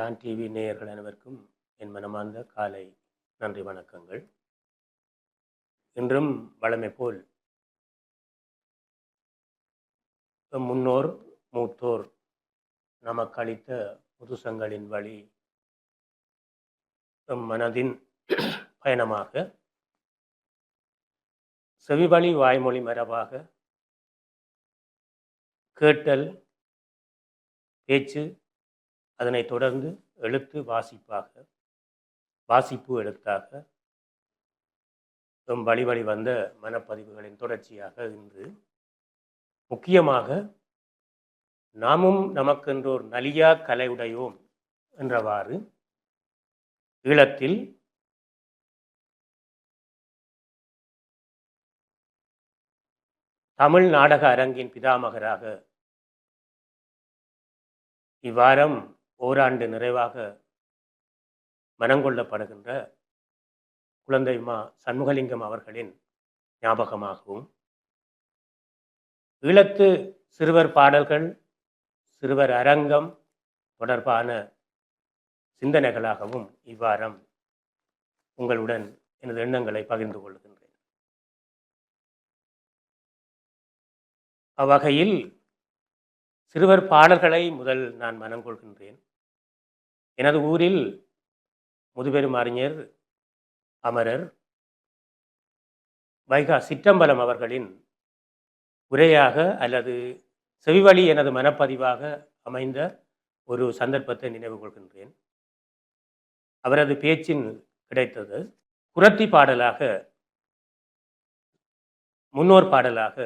Don TV நேயர்கள் அனைவருக்கும் என் மனமார்ந்த காலை நன்றி வணக்கங்கள். இன்றும் வளமை போல் முன்னோர் மூத்தோர் நமக்கு அளித்த புதுசங்களின் வழி எம் மனதின் பயணமாக செவிவழி வாய்மொழி மரபாக கேட்டல் பேச்சு அதனைத் தொடர்ந்து எழுத்து வாசிப்பாக வாசிப்பு எழுத்தாக வழிவழி வழி வழி வந்த மனப்பதிவுகளின் தொடர்ச்சியாக இன்று முக்கியமாக நாமும் நமக்கென்றோர் நலியா கலையுடையோம் என்றவாறு ஈழத்தில் தமிழ் நாடக அரங்கின் பிதாமகராக இவ்வாரம் ஓராண்டு நிறைவாக மனங்கொள்ளப்படுகின்ற குழந்தை மா சண்முகலிங்கம் அவர்களின் ஞாபகமாகவும் ஈழத்து சிறுவர் பாடல்கள் சிறுவர் அரங்கம் தொடர்பான சிந்தனைகளாகவும் இவ்வாரம் உங்களுடன் எனது எண்ணங்களை பகிர்ந்து கொள்கின்றேன். அவ்வகையில் சிறுவர் பாடல்களை முதல் நான் மனங்கொள்கின்றேன் எனது ஊரில் முதுபெரும் அறிஞர் அமரர் வைகா சிற்றம்பலம் அவர்களின் உரையாக அல்லது செவிவழி எனது மனப்பதிவாக அமைந்த ஒரு சந்தர்ப்பத்தை நினைவு கொள்கின்றேன். அவரது பேச்சின் கிடைத்தது குரத்தி பாடலாக முன்னோர் பாடலாக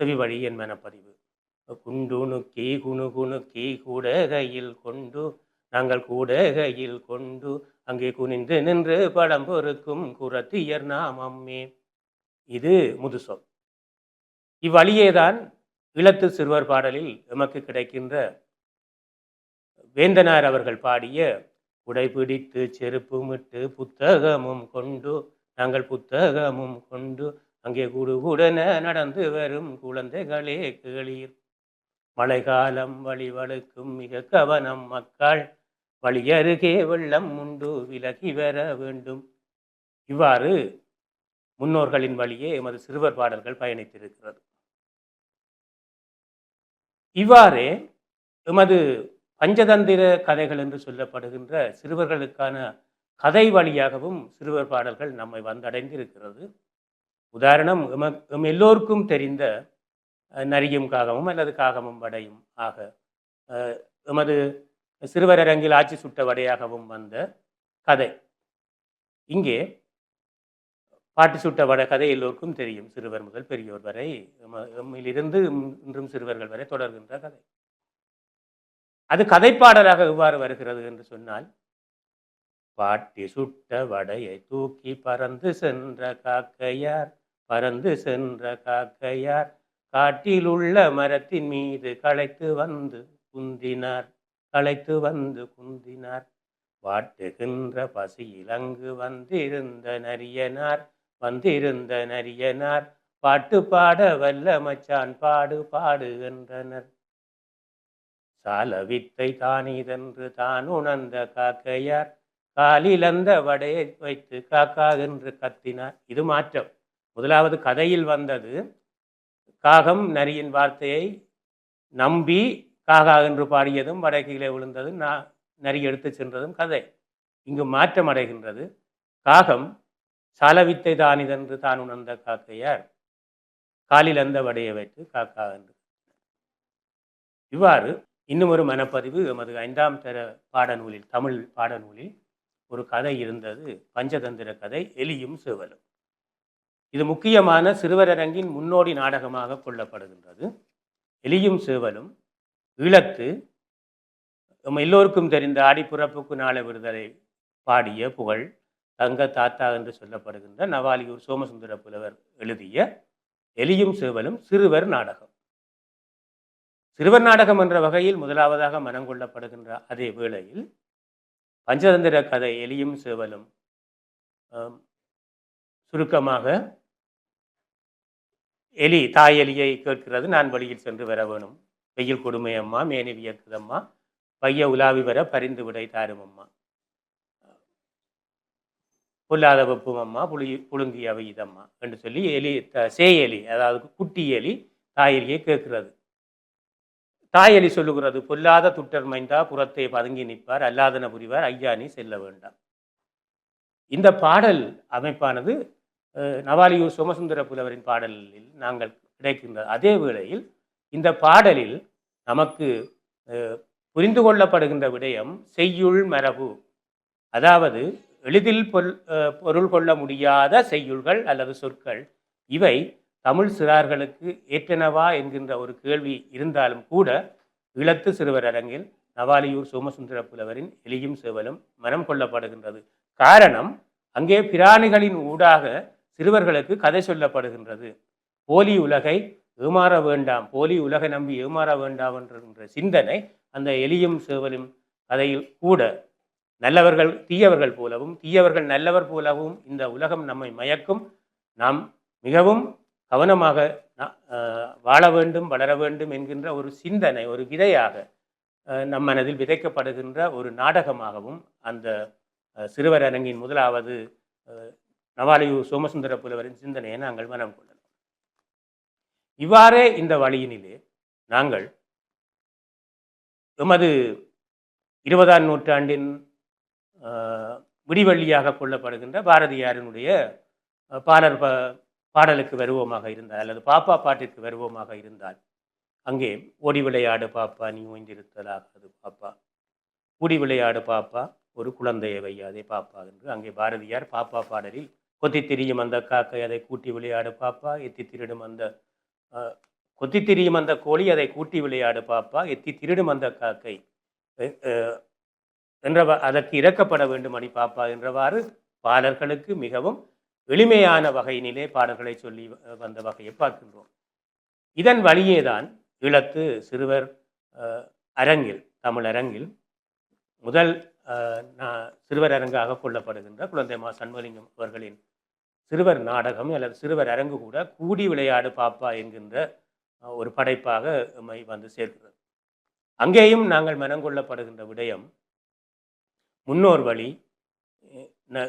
செவிவழி என் மனப்பதிவு. குண்டுனு கீ குணு குணு கீ கூடகையில் கொண்டு நாங்கள் கூடகையில் கொண்டு அங்கே குனிந்து நின்று படம் பொறுக்கும் குரத்தியர் நாமம்மே இது முதுசொல். இவ்வழியேதான் இளத்து சிறுவர் பாடலில் எமக்கு கிடைக்கின்ற வேந்தனார் அவர்கள் பாடிய உடைபிடித்து செருப்புமிட்டு புத்தகமும் கொண்டு நாங்கள் புத்தகமும் கொண்டு அங்கே குடுகுடன நடந்து வரும் குழந்தைகளே கேளீர். மழைக்காலம் வழிவழுக்கும் மிக கவனம் மக்கள் வழி அருகே வெள்ளம் உண்டு விலகி வர வேண்டும். இவ்வாறு முன்னோர்களின் வழியே எமது சிறுவர் பாடல்கள் பயணித்திருக்கிறது. இவ்வாறே எமது பஞ்சதந்திர கதைகள் என்று சொல்லப்படுகின்ற சிறுவர்களுக்கான கதை வழியாகவும் சிறுவர் பாடல்கள் நம்மை வந்தடைந்திருக்கிறது. உதாரணம் எம எம் எல்லோருக்கும் தெரிந்த நரியும் காகமும் அல்லது காகமும் வடையும் ஆக எமது சிறுவரங்கில் ஆட்சி சுட்ட வடையாகவும் வந்த கதை. இங்கே பாட்டு சுட்ட வட கதை எல்லோருக்கும் தெரியும். சிறுவர் முதல் பெரியோர் வரை இருந்து இன்றும் சிறுவர்கள் வரை தொடர்கின்ற கதை. அது கதைப்பாடலாக எவ்வாறு வருகிறது என்று சொன்னால் பாட்டி சுட்ட வடையை தூக்கி பறந்து சென்ற காக்கையார் பறந்து சென்ற காக்கையார் காட்டில் உள்ள மரத்தின் மீது களைத்து வந்து குந்தினார் அழைத்து வந்து குந்தினார். வாட்டுகின்ற பசியில் அங்கு வந்திருந்த நரியனார் வந்திருந்த நரியனார். பாட்டு பாட வல்ல மச்சான் பாடு பாடுகின்றனர். சால வித்தை தானிதென்று தான் உணர்ந்த காக்கையார். காலில் அந்த வடையை வைத்து காக்கா என்று கத்தினார். இது மாற்றம். முதலாவது கதையில் வந்தது. காகம் நரியின் வார்த்தையை நம்பி காகா என்று பாடியதும் வடை கீழே விழுந்ததும் நான் நரி எடுத்து சென்றதும் கதை. இங்கு மாற்றம் அடைகின்றது. காகம் சலவித்தை தானிதென்று தான் உணர்ந்த காக்கையார் காலில் அந்த வடையை வைத்து காக்கா என்று இவ்வாறு இன்னும் ஒரு மனப்பதிவு எமது ஐந்தாம் தர பாடநூலில் தமிழ் பாடநூலில் ஒரு கதை இருந்தது. பஞ்சதந்திர கதை எலியும் சிவலும் இது முக்கியமான சிறுவரங்கின் முன்னோடி நாடகமாக கொள்ளப்படுகின்றது. எலியும் சிவலும் ஈழத்து நம்ம எல்லோருக்கும் தெரிந்த ஆடிப்புறப்புக்கு நாளை விடுதலை பாடிய புகழ் தங்க தாத்தா என்று சொல்லப்படுகின்ற நவாலியூர் சோமசுந்தர புலவர் எழுதிய எலியும் சேவலும் சிறுவர் நாடகம். சிறுவர் நாடகம் என்ற வகையில் முதலாவதாக மனங்கொள்ளப்படுகின்ற அதே வேளையில் பஞ்சதந்திர கதை எலியும் சேவலும் சுருக்கமாக எலி தாய் எலியை கேட்கிறது நான் வழியில் சென்று வர வேணும். வெயில் கொடுமை அம்மா மேனி வியக்குதம்மா. பைய உலாவி வர பரிந்து விடை தாரும் அம்மா பொல்லாத வெப்பும் புளி புழுங்கி அவை இதம்மா என்று சொல்லி எலி த- சேயலி அதாவது குட்டி எலி தாயலியை கேட்கிறது. தாய் எலி சொல்லுகிறது பொல்லாத துட்டர் மைந்தா புறத்தை பதுங்கி நிற்பார் அல்லாதன புரிவார் ஐயா நீ செல்ல வேண்டாம். இந்த பாடல் அமைப்பானது நவாலியூர் சோமசுந்தர புலவரின் பாடலில் நாங்கள் கிடைக்கின்ற அதே வேளையில் இந்த பாடலில் நமக்கு புரிந்து கொள்ளப்படுகின்ற விடயம் செய்யுள் மரபு. அதாவது எளிதில் பொருள் பொருள் கொள்ள முடியாத செய்யுள்கள் அல்லது சொற்கள். இவை தமிழ் சிறார்களுக்கு ஏற்றனவா என்கின்ற ஒரு கேள்வி இருந்தாலும் கூட இளத்து சிறுவர் அரங்கில் நவாலியூர் சோமசுந்தர புலவரின் எளியும் சேவலும் மனம் கொள்ளப்படுகின்றது. காரணம் அங்கே பிராணிகளின் ஊடாக சிறுவர்களுக்கு கதை சொல்லப்படுகின்றது. போலி உலகை ஏமாற வேண்டாம் போலி உலகை நம்பி ஏமாற வேண்டாம் என்ற சிந்தனை அந்த எலியும் சேவலும் கதையில் கூட நல்லவர்கள் தீயவர்கள் போலவும் தீயவர்கள் நல்லவர் போலவும் இந்த உலகம் நம்மை மயக்கும். நாம் மிகவும் கவனமாக வாழ வேண்டும் வளர வேண்டும் என்கின்ற ஒரு சிந்தனை ஒரு விதையாக நம் மனதில் விதைக்கப்படுகின்ற ஒரு நாடகமாகவும் அந்த சிறுவர் அரங்கின் முதலாவது அஹ், நவாலியூர் சோமசுந்தர புலவரின் சிந்தனையை நாங்கள் மனம் கொள்ளலாம் இவ்வாறே இந்த வழியினிலே நாங்கள் எமது இருபதாம் நூற்றாண்டின் அஹ், விடிவெள்ளியாக கொள்ளப்படுகின்ற பாரதியாரினுடைய பாடல் ப பாடலுக்கு வருவோமாக இருந்தால் அல்லது பாப்பா பாட்டிற்கு வருவோமாக இருந்தால் அங்கே ஓடி விளையாடு பாப்பா நீ ஓய்ந்திருத்தலாகாது பாப்பா. கூடி விளையாடு பாப்பா ஒரு குழந்தையை வையாதே பாப்பா என்று அங்கே பாரதியார் பாப்பா பாடலில் கொத்தி திரியும் அந்த காக்கை அதை கூட்டி விளையாடு பாப்பா எத்தி திருடும் அந்த கொத்தி திரியும் அந்த கோழி அதை கூட்டி விளையாடு பாப்பா எத்தி திருடும் அந்த காக்கை. என்றவா அதற்கு இறக்கப்பட வேண்டும் அடி பாப்பா என்றவாறு பாடல்களுக்கு மிகவும் எளிமையான வகையினிலே பாடல்களை சொல்லி வ- வந்த வகையை பார்க்கின்றோம். இதன் வழியேதான் ஈழத்து சிறுவர் அரங்கில் தமிழ் அரங்கில் முதல் அஹ், சிறுவர் அரங்காக கொள்ளப்படுகின்ற குழந்தை மா சண்முகலிங்கம் அவர்களின் சிறுவர் நாடகம் அல்லது சிறுவர் அரங்கு கூட கூடி விளையாடு பாப்பா என்கின்ற ஒரு படைப்பாக எம்மை வந்து சேர்க்கிறது. அங்கேயும் நாங்கள் மனங்கொள்ளப்படுகின்ற விடயம் முன்னோர் வழி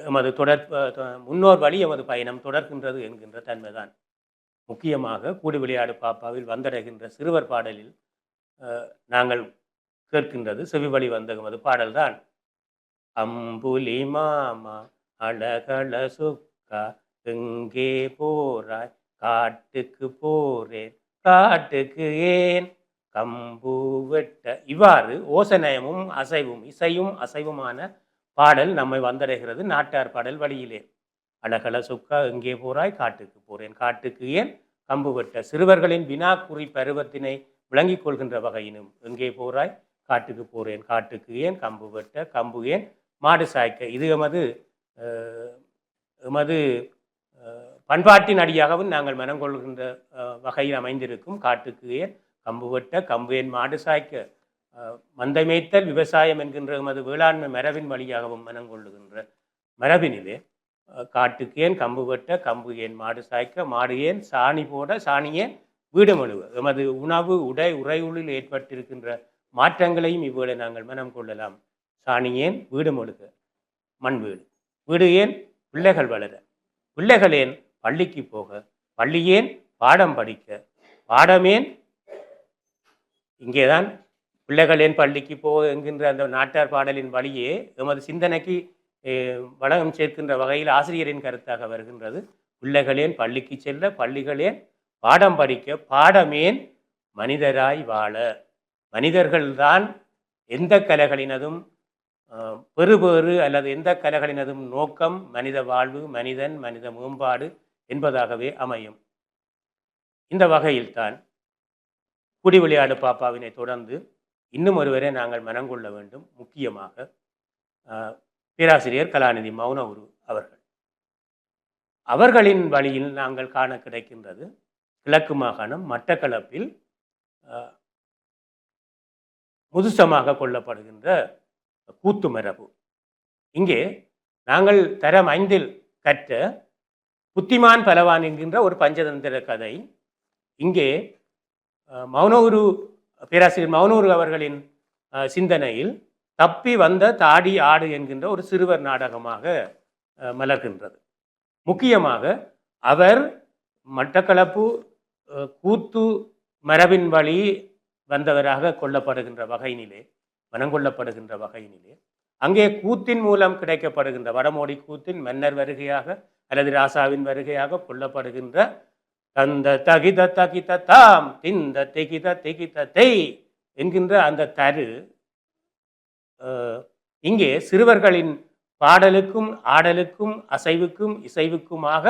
எமது தொடர் தொ- முன்னோர் வழி எமது பயணம் தொடர்கின்றது என்கின்ற தன்மைதான். முக்கியமாக கூடி விளையாடு பாப்பாவில் வந்தடைகின்ற சிறுவர் பாடலில் அஹ், நாங்கள் கேட்கின்றது செவி வழி வந்த எமது பாடல்தான். அம்புலி மாமா அழகழ சுக்கா எங்கே போறாய் காட்டுக்கு போறேன். காட்டுக்கு ஏன்? கம்பு வெட்ட. இவ்வாறு ஓசநயமும் அசைவும் இசையும் அசைவுமான பாடல் நம்மை வந்தடைகிறது நாட்டார் பாடல் வழியிலே. அழகல சுக்கா எங்கே போறாய் காட்டுக்கு போறேன். காட்டுக்கு ஏன்? கம்பு வெட்ட. சிறுவர்களின் வினாக்குறி பருவத்தினை விளங்கிக் கொள்கின்ற வகையினும் எங்கே போறாய் காட்டுக்கு போறேன். காட்டுக்கு ஏன்? கம்பு வெட்ட. கம்பு ஏன்? மாடு சாய்க்க. இது எமது எமது பண்பாட்டின் அடியாகவும் நாங்கள் மனம் கொள்கின்ற வகையில் அமைந்திருக்கும் காட்டுக்கு ஏன் கம்பு வெட்ட கம்பு ஏன் மாடு சாய்க்க அஹ், மந்தை மேய்த்தல் விவசாயம் என்கின்ற எமது வேளாண்மை மரபின் வழியாகவும் மனம் கொள்ளுகின்ற மரபினிலே காட்டுக்கு ஏன் கம்பு வெட்ட கம்பு ஏன் மாடு சாய்க்க மாடு ஏன் சாணி போட சாணி ஏன் வீடு மழுவ எமது உணவு உடை உறையுளில் ஏற்பட்டிருக்கின்ற மாற்றங்களையும் இவ்வேளை நாங்கள் மனம் கொள்ளலாம். சாணி ஏன் வீடு மொழுக மண் வீடு வீடு ஏன் பிள்ளைகள் வளர பிள்ளைகள் ஏன் பள்ளிக்கு போக பள்ளியேன் பாடம் படிக்க பாடமேன் இங்கேதான் பிள்ளைகள் ஏன் பள்ளிக்கு போக என்கின்ற அந்த நாட்டார் பாடலின் வழியே எமது சிந்தனைக்கு வளகம் சேர்க்கின்ற வகையில் ஆசிரியரின் கருத்தாக வருகின்றது. பிள்ளைகளேன் பள்ளிக்கு செல்ல பள்ளிகளேன் பாடம் படிக்க பாடமேன் மனிதராய் வாழ. மனிதர்கள்தான் எந்த கலைகளினதும் பெறுபேறு அல்லது எந்த கலைகளினதும் நோக்கம் மனித வாழ்வு மனிதன் மனித மேம்பாடு என்பதாகவே அமையும். இந்த வகையில்தான் குடி விளையாடு பாப்பாவினை தொடர்ந்து இன்னும் ஒருவரை நாங்கள் மனங்கொள்ள வேண்டும். முக்கியமாக அஹ், பேராசிரியர் கலாநிதி மௌன உரு அவர்கள். அவர்களின் வழியில் நாங்கள் காண கிடைக்கின்றது கிழக்கு மாகாணம் மட்டக்களப்பில் முதுசமாக கொள்ளப்படுகின்ற கூத்து மரபு இங்கே நாங்கள் தரம் ஐந்தில் கற்ற புத்திமான் பலவான் என்கின்ற ஒரு பஞ்சதந்திர கதை. இங்கே மௌனகுரு பேராசிரியர் மௌனகுரு அவர்களின் சிந்தனையில் தப்பி வந்த தாடி ஆடு என்கின்ற ஒரு சிறுவர் நாடகமாக மலர்கின்றது. முக்கியமாக அவர் மட்டக்களப்பு கூத்து மரபின் வழி வந்தவராக கொல்லப்படுகின்ற வகையினிலே மனங்கொள்ளப்படுகின்ற வகையினிலே அங்கே கூத்தின் மூலம் கிடைக்கப்படுகின்ற வடமோடி கூத்தின் மன்னர் வருகையாக அல்லது ராசாவின் வருகையாக கொல்லப்படுகின்ற தந்த தகித தகித தாம் திந்த தெகித தெகித தெய் என்கின்ற அந்த தரு இங்கே சிறுவர்களின் பாடலுக்கும் ஆடலுக்கும் அசைவுக்கும் இசைவுக்குமாக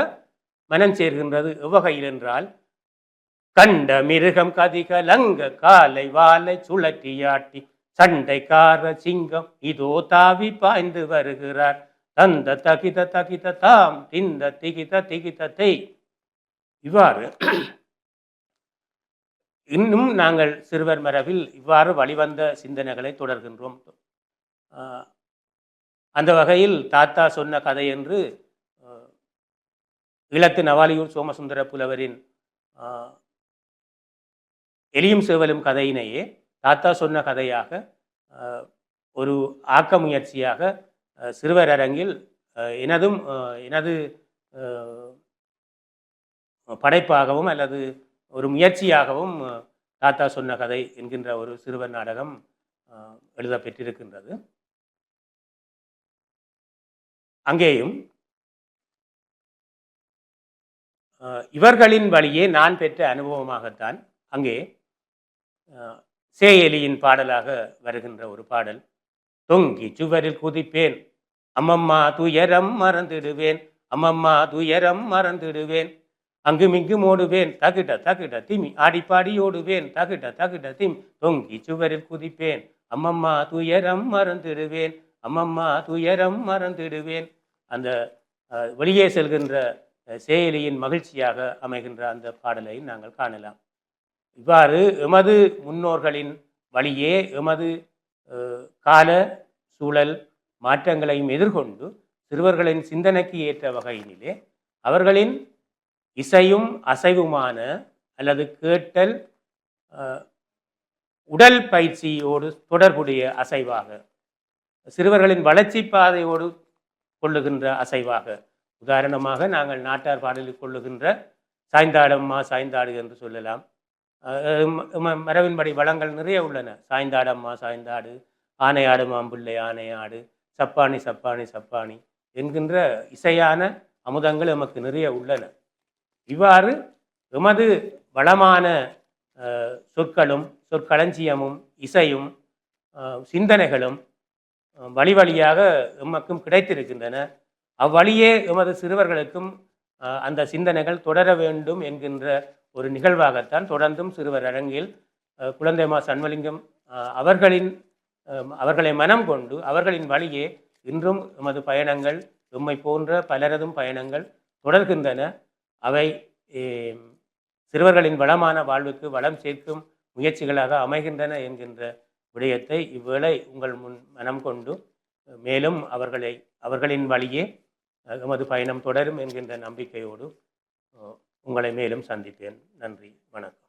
மனம் சேர்கின்றது. எவ்வகையில் என்றால் கண்ட மிருகம் கதிக லங்க காலை வாலை சுழற்றியாட்டி சண்டைக்கார சிங்கம் இதோ தாவி பாய்ந்து வருகிறார். தந்த தகித தகித தாம் திந்த திகித திகித தெய் இவ்வாறு இன்னும் நாங்கள் சிறுவர் மரபில் இவ்வாறு வழிவந்த சிந்தனைகளை தொடர்கின்றோம். அந்த வகையில் தாத்தா சொன்ன கதை என்று இளத்து ஈழத்து நவாலியூர் சோமசுந்தர புலவரின் எளியும் எலியும் சேவலும் கதையினையே தாத்தா சொன்ன கதையாக ஒரு ஆக்க முயற்சியாக சிறுவர் அரங்கில் எனதும் எனது படைப்பாகவும் அல்லது ஒரு முயற்சியாகவும் தாத்தா சொன்ன கதை என்கின்ற ஒரு சிறுவர் நாடகம் எழுத பெற்றிருக்கின்றது. அங்கேயும் இவர்களின் வழியே நான் பெற்ற அனுபவமாகத்தான் அங்கே சேயலியின் பாடலாக வருகின்ற ஒரு பாடல் தொங்கி சுவரில் குதிப்பேன் அம்மம்மா துயரம் மறந்துடுவேன். அம்மம்மா துயரம் மறந்துடுவேன். அங்குமிங்கும் ஓடுவேன். தகிட தகிட திமி ஆடிப்பாடி ஓடுவேன். தகிட தகிட திமி தொங்கி சுவரில் குதிப்பேன். அம்மம்மா துயரம் மறந்துடுவேன். அம்மம்மா துயரம் மறந்துடுவேன். அந்த வெளியே செல்கின்ற செயலியின் மகிழ்ச்சியாக அமைகின்ற அந்த பாடலை நாங்கள் காணலாம். இவ்வாறு எமது முன்னோர்களின் வழியே எமது கால சூழல் மாற்றங்களையும் எதிர்கொண்டு சிறுவர்களின் சிந்தனைக்கு ஏற்ற வகையினிலே அவர்களின் இசையும் அசைவுமான அல்லது கேட்டல் உடல் பயிற்சியோடு தொடர்புடைய அசைவாக சிறுவர்களின் வளர்ச்சி பாதையோடு கொள்ளுகின்ற அசைவாக. உதாரணமாக நாங்கள் நாட்டார் பாடலில் கொள்ளுகின்ற சாய்ந்தாடம்மா சாய்ந்தாடு என்று சொல்லலாம். மரபின்படி வளங்கள் நிறைய உள்ளன. சாய்ந்தாடம்மா சாய்ந்தாடு ஆனையாடு மாம்பிள்ளை ஆனையாடு சப்பானி சப்பானி சப்பானி என்கின்ற இசையான அமுதங்கள் எமக்கு நிறைய உள்ளன. இவ்வாறு எமது வளமான சொற்களும் சொற்களஞ்சியமும் இசையும் சிந்தனைகளும் வழி வழியாக எமக்கும் கிடைத்திருக்கின்றன. அவ்வழியே எமது சிறுவர்களுக்கும் அந்த சிந்தனைகள் தொடர வேண்டும் என்கின்ற ஒரு நிகழ்வாகத்தான் தொடர்ந்தும் சிறுவர் அரங்கில் குழந்தைமா சண்மலிங்கம் அவர்களின் அவர்களை மனம் கொண்டு அவர்களின் வழியே இன்றும் எமது பயணங்கள் எம்மை போன்ற பலரதும் பயணங்கள் தொடர்கின்றன. அவை சிறுவர்களின் வளமான வாழ்வுக்கு வளம் சேர்க்கும் முயற்சிகளாக அமைகின்றன என்கின்ற விடயத்தை இவ்வேளை உங்கள் முன் மனம் கொண்டு மேலும் அவர்களை அவர்களின் வழியே எமது பயணம் தொடரும் என்கின்ற நம்பிக்கையோடு உங்களை மேலும் சந்திப்பேன். நன்றி வணக்கம்.